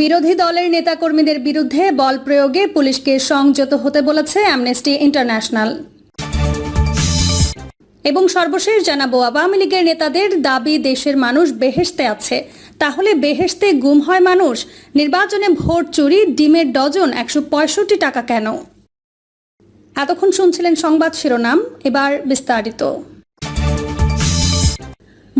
বিরোধী দলের নেতাকর্মীদের বিরুদ্ধে বল প্রয়োগে পুলিশকে সংযত হতে বলেছে অ্যামনেস্টি ইন্টারন্যাশনাল এবং সর্বশেষ জানাব, আওয়ামী লীগের নেতাদের দাবি দেশের মানুষ বেহেশতে আছে। তাহলে বেহেশতে গুম হয় মানুষ? নির্বাচনে ভোট চুরি, ডিমের ডজন একশো পঁয়ষট্টি টাকা কেন? এতক্ষণ শুনছিলেন সংবাদ শিরোনাম, এবার বিস্তারিত।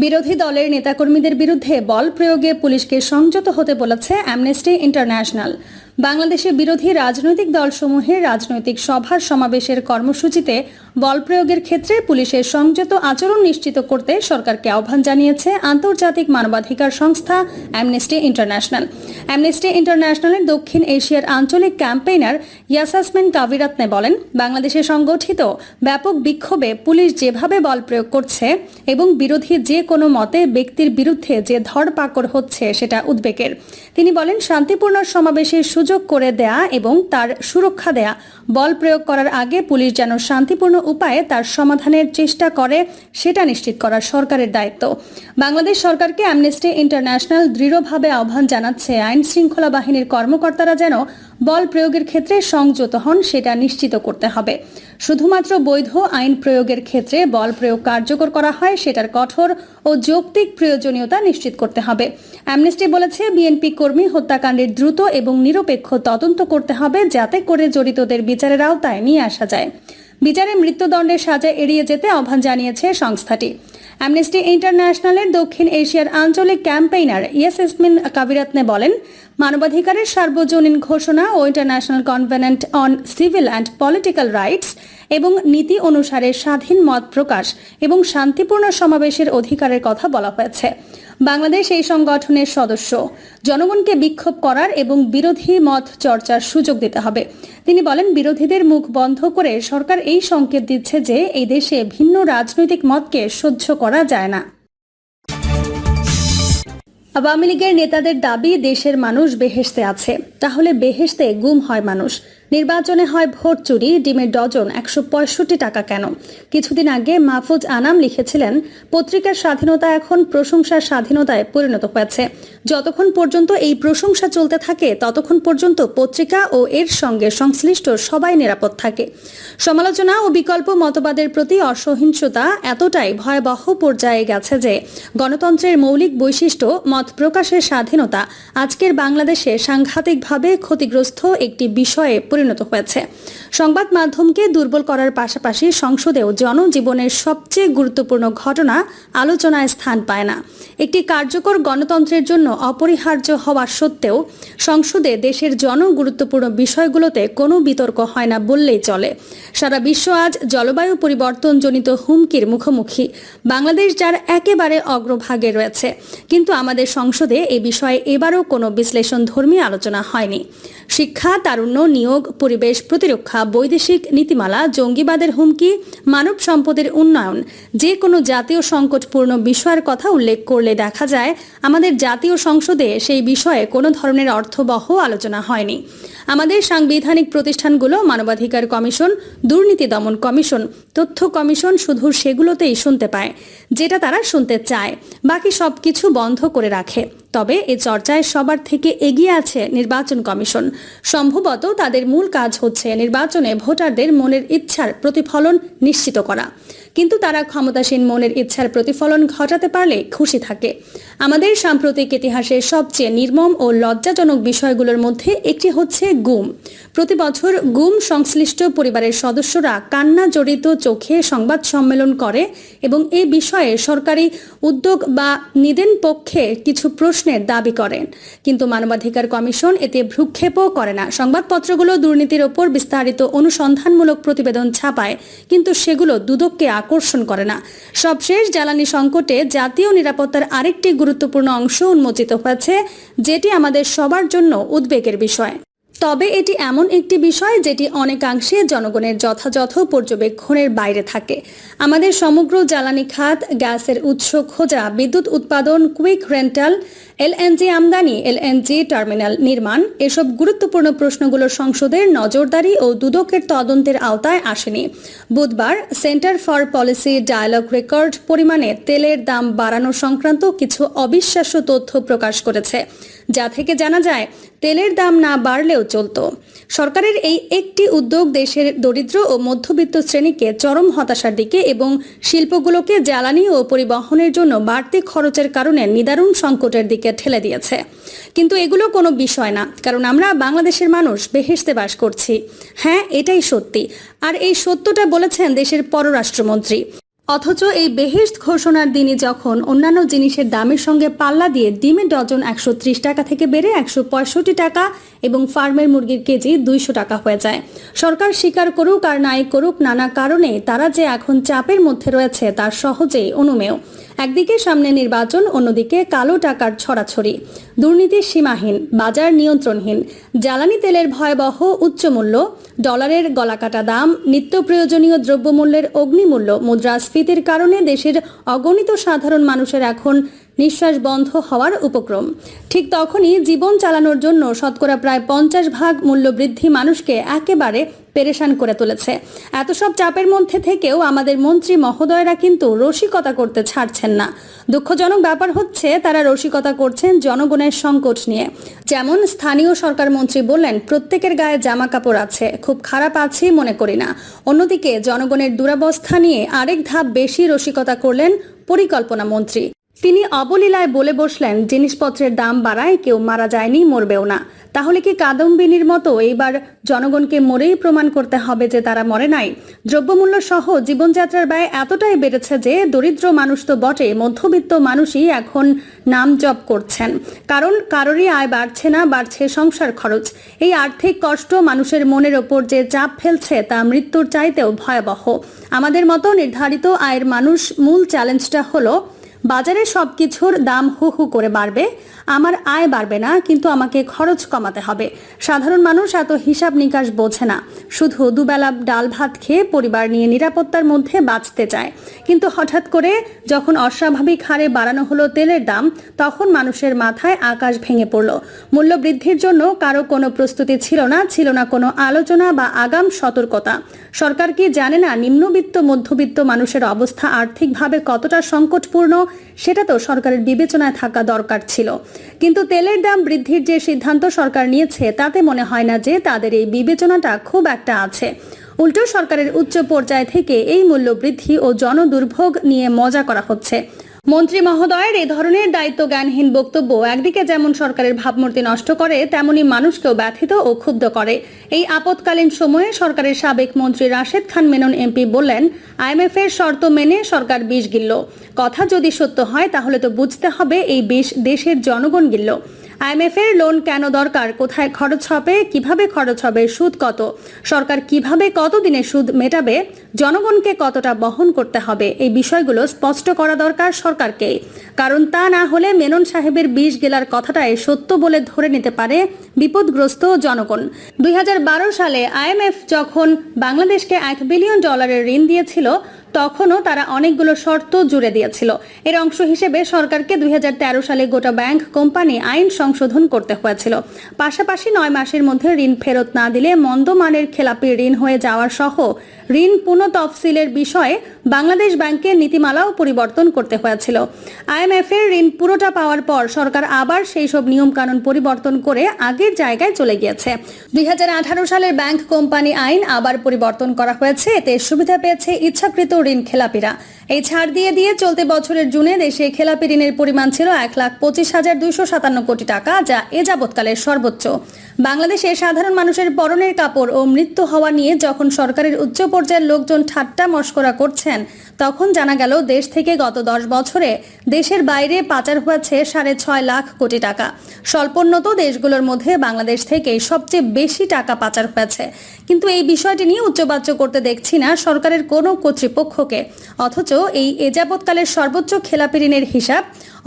বিরোধী দলের নেতাকর্মীদের বিরুদ্ধে বল প্রয়োগে পুলিশকে সংযত হতে বলেছে অ্যামনেস্টি ইন্টারন্যাশনাল। বাংলাদেশে বিরোধী রাজনৈতিক দলসমূহের রাজনৈতিক সভার সমাবেশের কর্মসূচিতে বল প্রয়োগের ক্ষেত্রে পুলিশের সংযত আচরণ নিশ্চিত করতে সরকারকে আহ্বান জানিয়েছে আন্তর্জাতিক মানবাধিকার সংস্থা অ্যামনেস্টি ইন্টারন্যাশনাল। অ্যামনেস্টি ইন্টারন্যাশনালের দক্ষিণ এশিয়ার আঞ্চলিক ক্যাম্পেইনার ইয়াসাসমিন কাবিরাতনে বলেন, বাংলাদেশে সংগঠিত ব্যাপক বিক্ষোভে পুলিশ যেভাবে বল প্রয়োগ করছে এবং বিরোধী যে কোনো মতে ব্যক্তির বিরুদ্ধে যে ধরপাকড় হচ্ছে সেটা উদ্বেগের। তিনি বলেন, শান্তিপূর্ণ সমাবেশের সুযোগ করে দেয়া এবং তার সুরক্ষা দেয়া। বল প্রয়োগ করার আগে পুলিশ যেন শান্তিপূর্ণ উপায়ে তার সমাধানের চেষ্টা করে, সেটা নিশ্চিত করা সরকারের দায়িত্ব। বাংলাদেশ সরকারকে অ্যামনেস্টি ইন্টারন্যাশনাল দৃঢ়ভাবে আহ্বান জানাচ্ছে, আইন শৃঙ্খলা বাহিনীর কর্মকর্তারা যেন বল প্রয়োগের ক্ষেত্রে সংযত হন, সেটা নিশ্চিত করতে হবে। শুধুমাত্র বৈধ আইন প্রয়োগের ক্ষেত্রে বল প্রয়োগ কার্যকর করা হয়, সেটার কঠোর ও যৌক্তিক প্রয়োজনীয়তা নিশ্চিত করতে হবে। অ্যামনেস্টি বলেছে বিএনপি কর্মী হত্যাকাণ্ডের দ্রুত এবং নিরপেক্ষ তদন্ত করতে হবে, যাতে করে জড়িতদের বিচারের আওতায় নিয়ে আসা যায়। বিচারে মৃত্যুদণ্ডের সাজা এড়িয়ে যেতে আহ্বান জানিয়েছে সংস্থাটি। অ্যামনেস্টি ইন্টারন্যাশনালের দক্ষিণ এশিয়ার আঞ্চলিক ক্যাম্পেইনার ইয়েস এসমিন কাবিরাতনে বলেন, মানবাধিকারের সার্বজনীন ঘোষণা ও international covenant on civil and political rights এবং নীতি অনুসারে স্বাধীন মত প্রকাশ এবং শান্তিপূর্ণ সমাবেশের অধিকারের কথা বলা হয়েছে। বাংলাদেশ এই সংগঠনের সদস্য। জনগণকে বিক্ষোভ করার এবং বিরোধী মত চর্চার সুযোগ দিতে হবে। তিনি বলেন, বিরোধীদের মুখ বন্ধ করে সরকার এই সংকেত দিচ্ছে যে এই দেশে ভিন্ন রাজনৈতিক মতকে সহ্য করা যায় না। আওয়ামী লীগের নেতাদের দাবি, দেশের মানুষ বেহেশতে আছে। তাহলে বেহেশতে গুম হয় মানুষ। নির্বাচনে হয় ভোট চুরি, ডিমের ডজন একশো পঁয়ষট্টি টাকা কেন? কিছুদিন আগে মাহফুজ আনাম লিখেছিলেন, পত্রিকার স্বাধীনতা এখন প্রশংসার স্বাধীনতায় পরিণত হয়েছে। যতক্ষণ পর্যন্ত এই প্রশংসা চলতে থাকে, ততক্ষণ পর্যন্ত পত্রিকা ও এর সঙ্গে সংশ্লিষ্ট সবাই নিরাপদ থাকে। সমালোচনা ও বিকল্প মতবাদের প্রতি অসহিংসতা এতটাই ভয়াবহ পর্যায়ে গেছে যে, গণতন্ত্রের মৌলিক বৈশিষ্ট্য, মত প্রকাশের স্বাধীনতা আজকের বাংলাদেশে সাংঘাতিকভাবে ক্ষতিগ্রস্ত একটি বিষয়ে পরিণত হয়েছে। সংবাদ মাধ্যমকে দুর্বল করার পাশাপাশি সংসদেও জনজীবনের সবচেয়ে গুরুত্বপূর্ণ ঘটনা আলোচনায় স্থান পায় না। একটি কার্যকর গণতন্ত্রের জন্য অপরিহার্য হওয়া সত্ত্বেও সংসদে দেশের জনগুরুত্বপূর্ণ বিষয়গুলোতে কোনো বিতর্ক হয় না বললেই চলে। সারা বিশ্ব আজ জলবায়ু পরিবর্তনজনিত হুমকির মুখোমুখি। বাংলাদেশ যার একেবারে অগ্রভাগে রয়েছে। কিন্তু আমাদের সংসদে এ বিষয়ে এবারও কোনো বিশ্লেষণ ধর্মী আলোচনা হয়নি। শিক্ষা, তারুণ্য নিয়োগ পরিবেশ প্রতিরক্ষা, বৈদেশিক নীতিমালা, জঙ্গিবাদের হুমকি, মানব সম্পদের উন্নয়ন যে কোনো জাতীয় সংকটপূর্ণ বিষয়ের কথা উল্লেখ করলে দেখা যায় আমাদের জাতীয় সংসদে সেই বিষয়ে কোনো ধরনের অর্থবহ আলোচনা হয়নি। আমাদের সাংবিধানিক প্রতিষ্ঠানগুলো, মানবাধিকার কমিশন, দুর্নীতি দমন কমিশন, তথ্য কমিশন শুধু সেগুলোতেই শুনতে পায়, যেটা তারা শুনতে চায়, বাকি সব কিছু বন্ধ করে রাখে। তবে এ চর্চায় সবার থেকে এগিয়ে আছে নির্বাচন কমিশন। সম্ভবত তাদের মূল কাজ হচ্ছে নির্বাচনে ভোটারদের মনের ইচ্ছার প্রতিফলন নিশ্চিত করা। কিন্তু তারা ক্ষমতাসীন মনের ইচ্ছার প্রতিফলন ঘটাতে পারলে খুশি থাকে। আমাদের সাম্প্রতিক ইতিহাসের সবচেয়ে নির্মম ও লজ্জাজনক বিষয়গুলোর মধ্যে একটি হচ্ছে গুম। প্রতি বছর গুম সংশ্লিষ্ট পরিবারের সদস্যরা কান্না জড়িত চোখে সংবাদ সম্মেলন করে এবং এ বিষয়ে সরকারি উদ্যোগ বা নিদেন পক্ষে কিছু প্রশ্নের দাবি করেন। কিন্তু মানবাধিকার কমিশন এতে ভ্রুক্ষেপও করে না। সংবাদপত্রগুলো দুর্নীতির ওপর বিস্তারিত অনুসন্ধানমূলক প্রতিবেদন ছাপায়, কিন্তু সেগুলো দুদককে আকর্ষণ করে না। সবশেষ জ্বালানি সংকটে জাতীয় নিরাপত্তার আরেকটি গুরুত্বপূর্ণ অংশ উন্মোচিত হয়েছে, যেটি আমাদের সবার জন্য উদ্বেগের বিষয়। তবে এটি এমন একটি বিষয় যেটি অনেকাংশে জনগণের যথাযথ পর্যবেক্ষণের বাইরে থাকে। আমাদের সমগ্র জ্বালানি খাত, গ্যাসের উৎস, খোঁজা, বিদ্যুৎ উৎপাদন, কুইক রেন্টাল, এলএনজি আমদানি, এলএনজি টার্মিনাল নির্মাণ, এসব গুরুত্বপূর্ণ প্রশ্নগুলো সংসদের নজরদারি ও দুদকের তদন্তের আওতায় আসেনি। বুধবার Centre for Policy Dialogue record পরিমাণে তেলের দাম বাড়ানো সংক্রান্ত কিছু অবিশ্বাস্য তথ্য প্রকাশ করেছে। যা থেকে জানা যায়, তেলের দাম না বাড়লেও চলতো। সরকারের এই একটি উদ্যোগ দেশের দরিদ্র ও মধ্যবিত্ত শ্রেণীকে চরম হতাশার দিকে এবং শিল্পগুলোকে জ্বালানি ও পরিবহনের জন্য বাড়তি খরচের কারণে নিদারুণ সংকটের দিকে ঠেলে দিয়েছে। কিন্তু এগুলো কোনো বিষয় না, কারণ আমরা বাংলাদেশের মানুষ, বেহেশতে বাস করছি। হ্যাঁ এটাই সত্যি। আর এই সত্যটা বলেছেন দেশের পররাষ্ট্রমন্ত্রী। অথচ এই বেহেশত ঘোষণার দিনই যখন অন্যান্য জিনিসের দামের সঙ্গে পাল্লা দিয়ে ডিমের ডজন একশো ত্রিশ টাকা থেকে বেড়ে একশো পঁয়ষট্টি টাকা এবং ফার্মের মুরগির কেজি দুইশো টাকা হয়ে যায়। সরকার স্বীকার করুক আর নাই করুক নানা কারণে তারা যে এখন চাপের মধ্যে রয়েছে তার সহজেই অনুমেয়। একদিকে সামনে নির্বাচন, অন্যদিকে কালো টাকার ছড়াছড়ি। দুর্নীতি সীমাহীন, বাজার নিয়ন্ত্রণহীন। জ্বালানি তেলের ভয়াবহ উচ্চমূল্য, ডলারের গলাকাটা দাম, নিত্য প্রয়োজনীয় দ্রব্যমূল্যের অগ্নিমূল্য, মুদ্রাস্ফীতির কারণে দেশের অগণিত সাধারণ মানুষের এখন নিঃশ্বাস বন্ধ হওয়ার উপক্রম। ঠিক তখনই জীবন চালানোর জন্য শতকরা প্রায় পঞ্চাশ ভাগ মূল্য বৃদ্ধি মানুষকে একেবারে পেরেশান করে তুলেছে। এত সব চাপের মধ্যে থেকেও আমাদের মন্ত্রী মহোদয়রা কিন্তু রসিকতা করতে ছাড়ছেন না। দুঃখজনক ব্যাপার হচ্ছে, তারা রসিকতা করছেন জনগণের সংকট নিয়ে। যেমন স্থানীয় সরকার মন্ত্রী বললেন, প্রত্যেকের গায়ে জামা কাপড় আছে, খুব খারাপ আছে, মনে করি না। অন্যদিকে জনগণের দুরাবস্থা নিয়ে আরেক ধাপ বেশি রসিকতা করলেন পরিকল্পনা মন্ত্রী। তিনি অবলীলায় বলে বসলেন, জিনিসপত্রের দাম বাড়ায়, কেউ মারা যায়নি, মরবেও না। তাহলে কি কাদম্বিনীর মতো এইবার জনগণকে মরেই প্রমাণ করতে হবে যে তারা মরে নাই? দ্রব্যমূল্য সহ জীবনযাত্রার ব্যয় এতটাই বেড়েছে যে দরিদ্র মানুষ তো বটে, মধ্যবিত্ত মানুষই এখন নাম জপ করছেন। কারণ কারোরই আয় বাড়ছে না, বাড়ছে সংসার খরচ। এই আর্থিক কষ্ট মানুষের মনের ওপর যে চাপ ফেলছে, তা মৃত্যুর চাইতেও ভয়াবহ। আমাদের মতো নির্ধারিত আয়ের মানুষ মূল চ্যালেঞ্জটা হলো বাজারে সব কিছুর দাম হু হু করে বাড়বে। আমার আয় বাড়বে না, কিন্তু আমাকে খরচ কমাতে হবে। সাধারণ মানুষ এত হিসাব নিকাশ বোঝে না। শুধু দুবেলা ডাল ভাত খেয়ে পরিবার নিয়ে নিরাপত্তার মধ্যে বাঁচতে চায়। কিন্তু হঠাৎ করে যখন অস্বাভাবিক হারে বাড়ানো হলো তেলের দাম, তখন মানুষের মাথায় আকাশ ভেঙে পড়ল। মূল্য বৃদ্ধির জন্য কারও কোনো প্রস্তুতি ছিল না ছিল না কোনো আলোচনা বা আগাম সতর্কতা। সরকার কি জানে না নিম্নবিত্ত, মধ্যবিত্ত মানুষের অবস্থা আর্থিকভাবে কতটা সংকটপূর্ণ? সেটা তো সরকারের বিবেচনায় থাকা দরকার ছিল। কিন্তু তেলের দাম বৃদ্ধির যে সিদ্ধান্ত সরকার নিয়েছে, তাতে মনে হয় না যে তাদের এই বিবেচনাটা খুব একটা আছে। উল্টো সরকারের উচ্চ পর্যায় থেকে এই মূল্য বৃদ্ধি ও জনদুর্ভোগ নিয়ে মজা করা হচ্ছে। মন্ত্রী মহোদয়ের এ ধরনের দায়িত্ব জ্ঞানহীন বক্তব্য একদিকে যেমন সরকারের ভাবমূর্তি নষ্ট করে, তেমনি মানুষকেও ব্যথিত ও ক্ষুব্ধ করে। এই আপতকালীন সময়ে সরকারের সাবেক মন্ত্রী রাশেদ খান মেনন এমপি বললেন আইএমএফ এর শর্ত মেনে সরকার বিষ গিলল। কথা যদি সত্য হয়, তাহলে তো বুঝতে হবে এই বিষ দেশের জনগণ গিলল। আইএমএফ এর লোন কেন দরকার? কোথায় খরচ হবে? কীভাবে খরচ হবে? সুদ কত? সরকার কীভাবে কতদিনে সুদ মেটাবে? জনগণকে কতটা বহন করতে হবে? এই বিষয়গুলো স্পষ্ট করা দরকার সরকারকে। কারণ তা না হলে মেনন সাহেবের বিষ গেলার কথাটাই সত্য বলে ধরে নিতে পারে বিপদগ্রস্ত জনগণ। দুই হাজার বারো সালে আইএমএফ যখন বাংলাদেশকে এক বিলিয়ন ডলারের ঋণ দিয়েছিল তখনও তারা অনেকগুলো শর্ত জুড়ে দিয়েছিল। এর অংশ হিসেবে সরকারকে দুই হাজার তেরো সালে গোটা ব্যাংক কোম্পানি আইন সংশোধন করতে হয়েছিল। পাশাপাশি নয় মাসের মধ্যে ঋণ ফেরত না দিলে মন্দমানের খেলাপি ঋণ হয়ে যাওয়ার সহ ঋণ পুনঃ তফসিলের বিষয়ে বাংলাদেশ ব্যাংকের নীতিমালাও পরিবর্তন করতে হয়েছিল। আইএমএফ এর ঋণ পুরোটা পাওয়ার পর সরকার আবার সেই সব নিয়মকানুন পরিবর্তন করে আগের জায়গায় চলে গিয়েছে। দুই হাজার আঠারো সালের ব্যাংক কোম্পানি আইন আবার পরিবর্তন করা হয়েছে। এতে সুবিধা পেয়েছে ইচ্ছাকৃত ঋণ খেলাপিরা। এই ছাড় দিয়ে দিয়ে চলতি বছরের জুনে দেশে খেলাপি ঋণের পরিমাণ ছিল এক লাখ পঁচিশ হাজার দুইশো সাতান্ন কোটি টাকা, যা এ যাবৎকালের সর্বোচ্চ। বাংলাদেশে সাধারণ মানুষের পরনের কাপড় ও মৃত্যু হওয়া নিয়ে যখন সরকারের উচ্চ পর্যায়ের লোকজন ঠাট্টা মস্করা করছেন তখন জানা গেল, দেশ থেকে গত দশ বছরে দেশের বাইরে পাচার হয়েছে সাড়ে ছয় লাখ কোটি টাকা। স্বল্পোন্নত দেশগুলোর মধ্যে বাংলাদেশ থেকেই সবচেয়ে বেশি টাকা পাচার হয়েছে। কিন্তু এই বিষয়টি নিয়ে উচ্চবাচ্য করতে দেখছি না সরকারের কোনো কর্তৃপক্ষকে। অথচ এই এযাবৎকালের সর্বোচ্চ খেলাপি ঋণের হিসাব,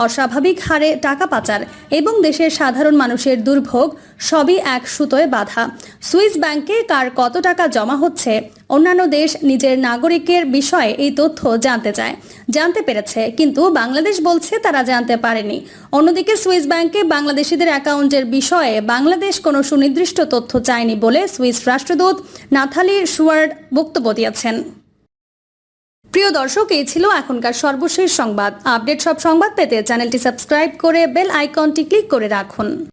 অস্বাভাবিক হারে টাকা পাচার এবং দেশের সাধারণ মানুষের দুর্ভোগ সবই এক সুতোয় বাধা। সুইস ব্যাংকে কার কত টাকা জমা হচ্ছে, অন্যান্য দেশ নিজের নাগরিকের বিষয়ে এই তথ্য জানতে চায়। জানতে পেরেছে, কিন্তু বাংলাদেশ বলছে তারা জানতে পারেনি। অন্যদিকে সুইস ব্যাংকে বাংলাদেশিদের অ্যাকাউন্টের বিষয়ে বাংলাদেশ কোনো সুনির্দিষ্ট তথ্য চায়নি বলে সুইস রাষ্ট্রদূত নাথালি সুয়ার্ড বক্তব্য দিয়েছেন। প্রিয় দর্শক, এই ছিল এখনকার সর্বশেষ সংবাদ। আপডেট সব সংবাদ পেতে চ্যানেলটি সাবস্ক্রাইব করে বেল আইকনটি ক্লিক করে রাখুন।